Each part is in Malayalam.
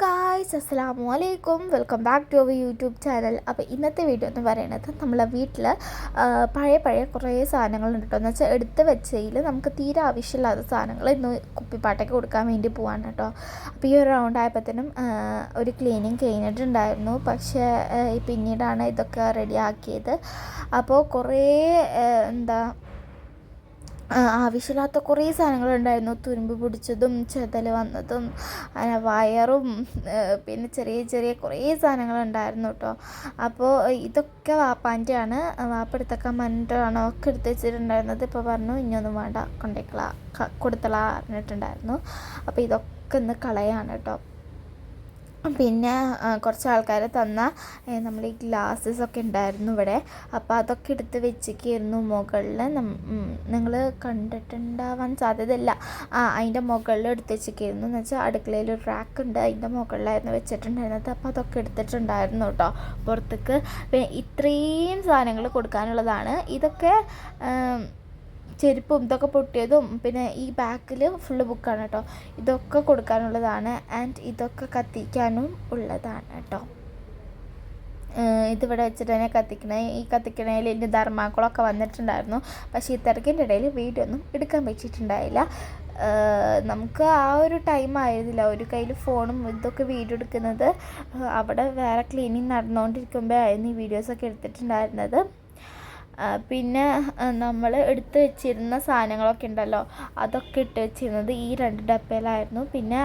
ഗായ്സ് അസ്സലാമു അലൈക്കും welcome back to our YouTube channel അപ്പോൾ ഇന്നത്തെ വീഡിയോ എന്ന് പറയുന്നത് നമ്മളെ വീട്ടിൽ പഴയ പഴയ കുറേ സാധനങ്ങളുണ്ട് കേട്ടോ. എന്ന് വെച്ചാൽ എടുത്ത് വെച്ചതിൽ നമുക്ക് തീരെ ആവശ്യമില്ലാത്ത സാധനങ്ങൾ ഇന്ന് കുപ്പിപ്പാട്ടൊക്കെ കൊടുക്കാൻ വേണ്ടി പോവാണ് കേട്ടോ. അപ്പോൾ ഈ ഒരു റൗണ്ട് ആയപ്പോഴത്തേനും ഒരു ക്ലീനിങ് കഴിഞ്ഞിട്ടുണ്ടായിരുന്നു പക്ഷേ പിന്നീടാണ് ഇതൊക്കെ റെഡിയാക്കിയത് അപ്പോൾ കുറേ എന്താ ആവശ്യമില്ലാത്ത കുറേ സാധനങ്ങളുണ്ടായിരുന്നു. തുരുമ്പ് പിടിച്ചതും ചെതൽ വന്നതും അങ്ങനെ വയറും പിന്നെ ചെറിയ ചെറിയ കുറേ സാധനങ്ങളുണ്ടായിരുന്നു കേട്ടോ അപ്പോൾ ഇതൊക്കെ വാപ്പാന്റെയാണ്. വാപ്പ എടുത്തേക്കാൻ പറഞ്ഞിട്ടാണ് ഒക്കെ എടുത്ത് വെച്ചിട്ടുണ്ടായിരുന്നത്. ഇപ്പോൾ പറഞ്ഞു ഇനിയൊന്നും വേണ്ട. കൊണ്ടേക്കള കൊടുത്തള പറഞ്ഞിട്ടുണ്ടായിരുന്നു. അപ്പോൾ ഇതൊക്കെ ഒന്ന് കളയാണ് കേട്ടോ പിന്നെ കുറച്ച് ആൾക്കാർ തന്ന നമ്മൾ ഈ ഗ്ലാസ്സസ് ഒക്കെ ഉണ്ടായിരുന്നു ഇവിടെ. അപ്പോൾ അതൊക്കെ എടുത്ത് വെച്ചിരിക്കുന്നു മുകളിൽ നിങ്ങൾ കണ്ടിട്ടുണ്ടാവാൻ സാധ്യതയില്ല. ആ അതിന്റെ മുകളിൽ എടുത്ത് വെച്ചിരിക്കുന്നു എന്ന് വെച്ചാൽ അടുക്കളയിൽ ഒരു റാക്ക് ഉണ്ട്. അതിന്റെ മുകളിലായിരുന്നു വെച്ചിട്ടുണ്ടായിരുന്നത്. അപ്പോൾ അതൊക്കെ എടുത്തിട്ടുണ്ടായിരുന്നു കേട്ടോ പുറത്തേക്ക്. ഇത്രയും സാധനങ്ങൾ കൊടുക്കാനുള്ളതാണ്. ഇതൊക്കെ ചെരുപ്പും ഇതൊക്കെ പൊട്ടിയതും പിന്നെ ഈ ബാക്കിൽ ഫുള്ള് ബുക്കാണ് കേട്ടോ ഇതൊക്കെ കൊടുക്കാനുള്ളതാണ് ആൻഡ് ഇതൊക്കെ കത്തിക്കാനും ഉള്ളതാണ് കേട്ടോ ഇതിവിടെ വെച്ചിട്ട് തന്നെ കത്തിക്കണേ. ഈ കത്തിക്കണേൽ എന്റെ ധർമാക്കളൊക്കെ വന്നിട്ടുണ്ടായിരുന്നു. പക്ഷേ ഈ തിരക്കിന്റെ ഇടയിൽ വീഡിയോ ഒന്നും എടുക്കാൻ പറ്റിയിട്ടുണ്ടായില്ല. ഏഹ് നമുക്ക് ആ ഒരു ടൈം ആയിരുന്നില്ല. ഒരു കയ്യിൽ ഫോണും ഇതൊക്കെ വീഡിയോ എടുക്കുന്നത്. അവിടെ വേറെ ക്ലീനിങ് നടന്നുകൊണ്ടിരിക്കുമ്പോഴായിരുന്നു ഈ വീഡിയോസൊക്കെ എടുത്തിട്ടുണ്ടായിരുന്നത്. പിന്നെ നമ്മൾ എടുത്ത് വെച്ചിരുന്ന സാധനങ്ങളൊക്കെ ഉണ്ടല്ലോ അതൊക്കെ ഇട്ട് വെച്ചിരുന്നത് ഈ രണ്ട് ഡപ്പയിലായിരുന്നു. പിന്നെ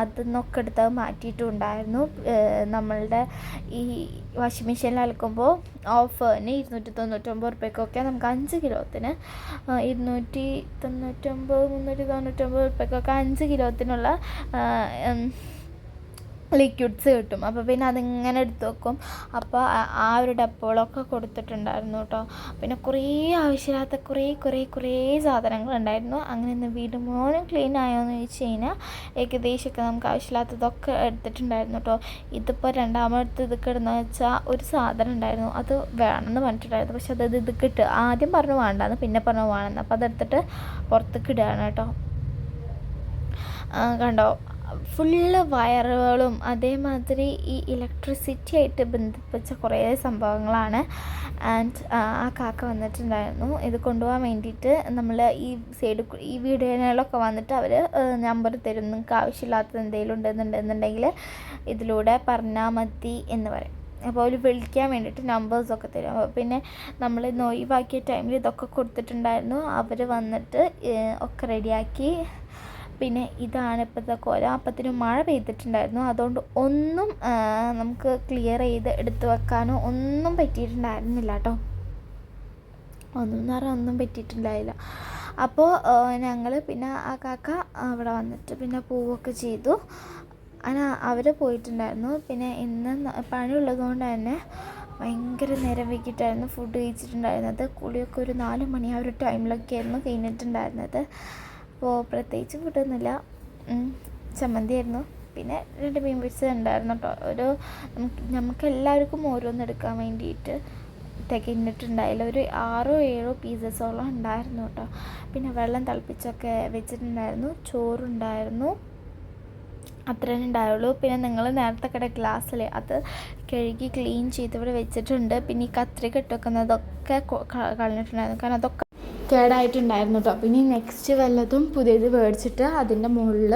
അതിൽ നിന്നൊക്കെ എടുത്ത് മാറ്റിയിട്ടുണ്ടായിരുന്നു. നമ്മളുടെ ഈ വാഷിംഗ് മെഷീനിൽ അലക്കുമ്പോൾ ഓഫറിന് ഇരുന്നൂറ്റി തൊണ്ണൂറ്റൊമ്പത് റുപ്യക്കൊക്കെ നമുക്ക് അഞ്ച് കിലോത്തിന് ഇരുന്നൂറ്റി തൊണ്ണൂറ്റൊമ്പത് മുന്നൂറ്റി തൊണ്ണൂറ്റൊമ്പത് റുപ്യക്കൊക്കെ അഞ്ച് കിലോത്തിനുള്ള ലിക്വിഡ്സ് കിട്ടും. അപ്പോൾ പിന്നെ അതിങ്ങനെ എടുത്ത് വെക്കും. അപ്പോൾ ആ- ഒരു ഡപ്പോളൊക്കെ കൊടുത്തിട്ടുണ്ടായിരുന്നു കേട്ടോ പിന്നെ കുറേ ആവശ്യമില്ലാത്ത കുറേ കുറേ കുറേ സാധനങ്ങളുണ്ടായിരുന്നു. അങ്ങനെ ഇന്ന് വീട് മുഴുവനും ക്ലീൻ ആയോന്ന് ചോദിച്ചു കഴിഞ്ഞാൽ ഏകദേശമൊക്കെ നമുക്ക് ആവശ്യമില്ലാത്തതൊക്കെ എടുത്തിട്ടുണ്ടായിരുന്നു കേട്ടോ ഇതിപ്പോൾ രണ്ടാമത്തെ ഇത് കിടന്നു വെച്ചാൽ ഒരു സാധനം ഉണ്ടായിരുന്നു. അത് വേണമെന്ന് പറഞ്ഞിട്ടുണ്ടായിരുന്നു. പക്ഷെ അത് ഇത് കിട്ടുക ആദ്യം പറഞ്ഞു വേണ്ടാന്ന് പിന്നെ പറഞ്ഞു വേണമെന്ന്. അപ്പോൾ അതെടുത്തിട്ട് പുറത്തേക്ക് ഇടുകയാണ് കേട്ടോ കണ്ടോ? ഫുള്ള് വയറുകളും അതേമാതിരി ഈ ഇലക്ട്രിസിറ്റി ആയിട്ട് ബന്ധിപ്പിച്ച കുറേ സംഭവങ്ങളാണ്. ആൻഡ് ആ കാക്ക വന്നിട്ടുണ്ടായിരുന്നു. ഇത് കൊണ്ടുപോകാൻ വേണ്ടിയിട്ട് നമ്മൾ ഈ സൈഡ് ഈ വീടുകളിലൊക്കെ വന്നിട്ട് അവർ നമ്പർ തരും. നിങ്ങൾക്ക് ആവശ്യമില്ലാത്തത് എന്തെങ്കിലും ഉണ്ടെന്നുണ്ടെന്നുണ്ടെങ്കിൽ ഇതിലൂടെ പറഞ്ഞാൽ മതി എന്ന് പറയും. അപ്പോൾ അവർ വിളിക്കാൻ വേണ്ടിയിട്ട് നമ്പേഴ്സൊക്കെ തരും. അപ്പോൾ പിന്നെ നമ്മൾ ഇന്ന് ഒഴിവാക്കിയ ടൈമിൽ ഇതൊക്കെ കൊടുത്തിട്ടുണ്ടായിരുന്നു. അവർ വന്നിട്ട് ഒക്കെ റെഡിയാക്കി പിന്നെ ഇതാണ് ഇപ്പോഴത്തെ കോല അപ്പത്തിന് മഴ പെയ്തിട്ടുണ്ടായിരുന്നു. അതുകൊണ്ട് ഒന്നും നമുക്ക് ക്ലിയർ ചെയ്ത് എടുത്തു വെക്കാനോ ഒന്നും പറ്റിയിട്ടുണ്ടായിരുന്നില്ല കേട്ടോ ഒന്നും എന്ന് പറഞ്ഞാൽ ഒന്നും പറ്റിയിട്ടുണ്ടായില്ല. അപ്പോൾ ഞങ്ങൾ പിന്നെ ആ കാക്ക അവിടെ വന്നിട്ട് പിന്നെ പൂവൊക്കെ ചെയ്തു. അങ്ങനെ അവർ പോയിട്ടുണ്ടായിരുന്നു. പിന്നെ ഇന്ന് പണി പണിയുള്ളത് കൊണ്ട് തന്നെ ഭയങ്കര നേരം വൈകിട്ടായിരുന്നു ഫുഡ് കഴിച്ചിട്ടുണ്ടായിരുന്നത്. കുളിയൊക്കെ ഒരു നാല് മണി ആ ഒരു ടൈമിലൊക്കെ ആയിരുന്നു കഴിഞ്ഞിട്ടുണ്ടായിരുന്നത്. അപ്പോൾ പ്രത്യേകിച്ച് ചമ്മന്തി ആയിരുന്നു പിന്നെ രണ്ട് മീൻ പിടിച്ചത് ഉണ്ടായിരുന്നു കേട്ടോ ഒരു നമുക്ക് എല്ലാവർക്കും ഓരോന്ന് എടുക്കാൻ വേണ്ടിയിട്ട് തികഞ്ഞിട്ടുണ്ടായില്ല. ഒരു ആറോ ഏഴോ പീസസോളം ഉണ്ടായിരുന്നു കേട്ടോ പിന്നെ വെള്ളം തിളപ്പിച്ചൊക്കെ വെച്ചിട്ടുണ്ടായിരുന്നു. ചോറുണ്ടായിരുന്നു. അത്രേ ഉണ്ടായുള്ളൂ. പിന്നെ നിങ്ങൾ നേരത്തെ കട ഗ്ലാസ്സിൽ അത് കഴുകി ക്ലീൻ ചെയ്ത് ഇവിടെ വെച്ചിട്ടുണ്ട്. പിന്നെ ഈ കത്രിക ഇട്ട് വെക്കുന്നതൊക്കെ കളഞ്ഞിട്ടുണ്ടായിരുന്നു. കാരണം അതൊക്കെ കേടായിട്ടുണ്ടായിരുന്നു കേട്ടോ പിന്നെ നെക്സ്റ്റ് വല്ലതും പുതിയത് മേടിച്ചിട്ട് അതിന്റെ മുകളിൽ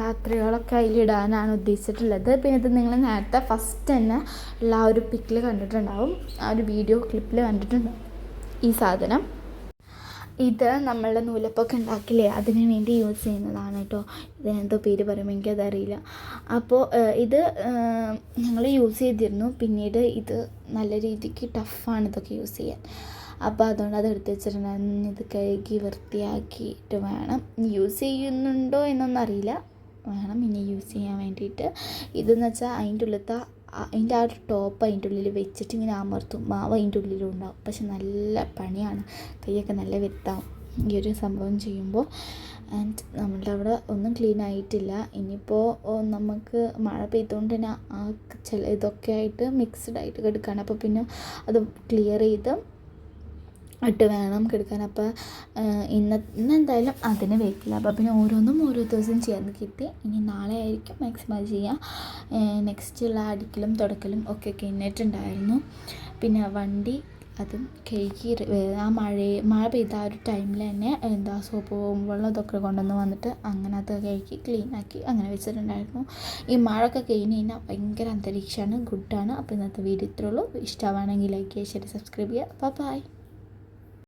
കാത്രികളൊക്കെ അതിലിടാനാണ് ഉദ്ദേശിച്ചിട്ടുള്ളത്. പിന്നെ ഇത് നിങ്ങൾ നേരത്തെ ഫസ്റ്റ് തന്നെ ഉള്ള ആ ഒരു പിക്കിൽ കണ്ടിട്ടുണ്ടാവും. ആ ഒരു വീഡിയോ ക്ലിപ്പിൽ കണ്ടിട്ടുണ്ടാവും ഈ സാധനം. ഇത് നമ്മളുടെ നൂലപ്പൊക്കെ ഉണ്ടാക്കില്ലേ? അതിന് വേണ്ടി യൂസ് ചെയ്യുന്നതാണ് കേട്ടോ ഇതിനെന്തോ പേര് പറയുമ്പോൾ എനിക്കതറിയില്ല അപ്പോൾ ഇത് ഞങ്ങൾ യൂസ് ചെയ്തിരുന്നു. പിന്നീട് ഇത് നല്ല രീതിക്ക് ടഫാണ് ഇതൊക്കെ യൂസ് ചെയ്യാൻ. അപ്പോൾ അതുകൊണ്ട് അത് എടുത്ത് വെച്ചിട്ടുണ്ടായിരുന്നു ഇത് കഴുകി വൃത്തിയാക്കിയിട്ട് വേണം. യൂസ് ചെയ്യുന്നുണ്ടോ എന്നൊന്നും അറിയില്ല. വേണം ഇനി യൂസ് ചെയ്യാൻ വേണ്ടിയിട്ട്. ഇതെന്ന് വെച്ചാൽ അതിന്റെ ഉള്ളിലത്തെ അതിന്റെ ആ ഒരു ടോപ്പ് അതിന്റെ ഉള്ളിൽ വെച്ചിട്ട് ഇങ്ങനെ അമർത്തും. മാവ് അതിന്റെ ഉള്ളിലും ഉണ്ടാവും. പക്ഷെ നല്ല പണിയാണ്. കൈയൊക്കെ നല്ല വെത്താവും ഈ ഒരു സംഭവം ചെയ്യുമ്പോൾ ആൻഡ് നമ്മളുടെ അവിടെ ഒന്നും ക്ലീൻ ആയിട്ടില്ല. ഇനിയിപ്പോൾ നമുക്ക് മഴ പെയ്തുകൊണ്ട് തന്നെ ആ ചില ഇതൊക്കെ ആയിട്ട് മിക്സ്ഡ് ആയിട്ട് കിടക്കുകയാണ് അപ്പോൾ പിന്നെ അത് ക്ലിയർ ചെയ്ത് ഇട്ട് വേണം കിടക്കാൻ. അപ്പോൾ ഇന്ന് എന്തായാലും അതിന് വെക്കില്ല അപ്പോൾ പിന്നെ ഓരോന്നും ഓരോ ദിവസം ചെയ്യാൻ കിട്ടി. ഇനി നാളെ ആയിരിക്കും മാക്സിമം ചെയ്യുക നെക്സ്റ്റുള്ള അടിക്കലും തുടക്കലും ഒക്കെ കഴിഞ്ഞിട്ടുണ്ടായിരുന്നു. പിന്നെ വണ്ടി അതും കഴുകി ആ മഴ മഴ പെയ്ത ആ ഒരു ടൈമിൽ തന്നെ എന്താ സോപ്പ് വെള്ളം ഇതൊക്കെ കൊണ്ടുവന്ന് വന്നിട്ട് അങ്ങനെ അത് കഴുകി ക്ലീനാക്കി അങ്ങനെ വെച്ചിട്ടുണ്ടായിരുന്നു. ഈ മഴയൊക്കെ കഴിഞ്ഞ് കഴിഞ്ഞാൽ ഭയങ്കര അന്തരീക്ഷമാണ് ഗുഡാണ് അപ്പോൾ ഇന്നത്തെ വീഡിയോ ഇത്രയുള്ളൂ ഇഷ്ടമാണെങ്കിൽ ലൈക്ക് ചെയ്യുക ശരി സബ്സ്ക്രൈബ് ചെയ്യുക. അപ്പോൾ ബൈ